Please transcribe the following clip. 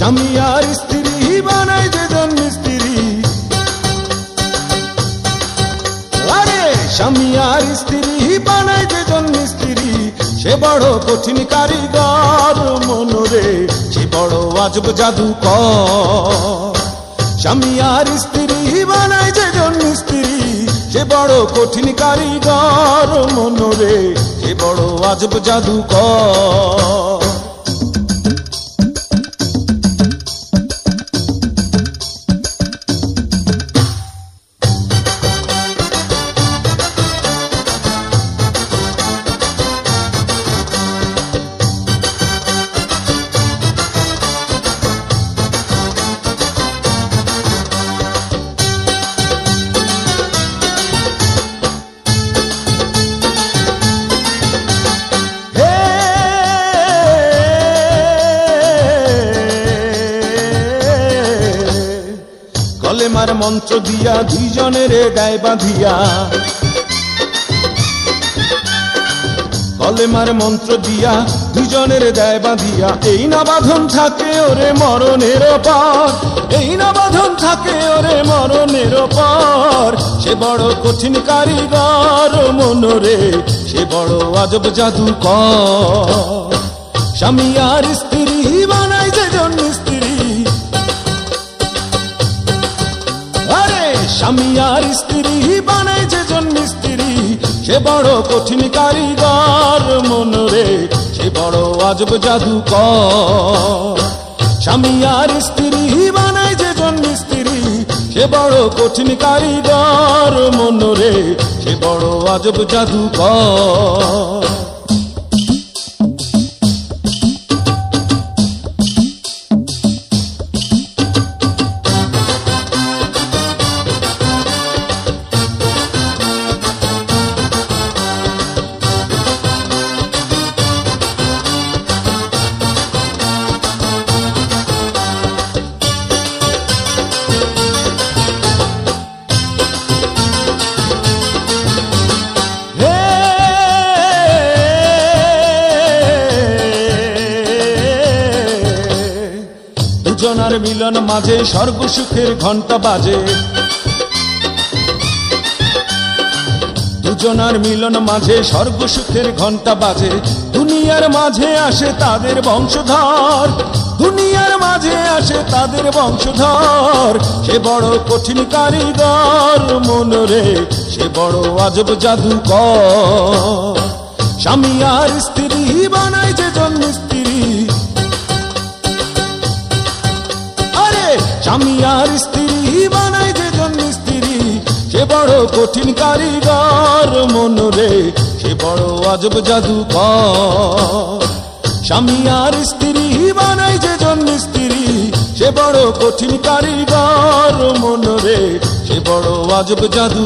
স্বামী আর স্ত্রী বানায় যেজন মিস্ত্রি। আরে স্বামী আর স্ত্রী বানায় যেজন মিস্ত্রি। সে বড় কঠিন কারিগর মনরে, সে বড় আজব জাদু স্বামী আর স্ত্রী বানায় যেজন মিস্ত্রি। সে বড় কঠিন কারিগর মনরে, সে বড় আজব জাদু হে কলেমার মন্ত্র দিয়া দুইজনের গায়ে বাঁধিয়া। কলেমার মন্ত্র দিয়া দুজনের দায় বাঁধিয়া। এই না বাঁধন থাকে ওরে মরণের পর, এই না বাঁধন থাকে ওরে মরণের পর। সে বড় কঠিন কারিগর মনরে, সে বড় আজব জাদু স্বামী আর স্ত্রী বানায় স্বামী আর স্ত্রী বানায় যেজন মিস্ত্রি সে বড় কঠিন কারিগর মনরে সে বড় আজব জাদু স্বামী আর স্ত্রী বানায় যেজন মিস্ত্রি সে বড় কঠিন কারিগর মনরে সে বড় আজব জাদু হে দুজনার মিলন মাঝে স্বর্গ সুখের ঘণ্টা বাজে। দুজনার মিলন মাঝে স্বর্গ সুখের ঘণ্টা বাজে। দুনিয়ার মাঝে আসে তাদের বংশধর। দুনিয়ার মাঝে আসে তাদের বংশধর। সে বড় কঠিন কারিগর মনরে সে বড় আজব জাদু স্বামী আর স্ত্রী বানায় যে স্বামী আর স্ত্রী যে জন্ম স্ত্রী, সে বড় কঠিন কারিগর মনরে সে বড় আজব জাদু স্বামী আর স্ত্রী যে জন্ম স্ত্রী, সে বড় কঠিন কারিগর মনরে সে বড় আজব জাদু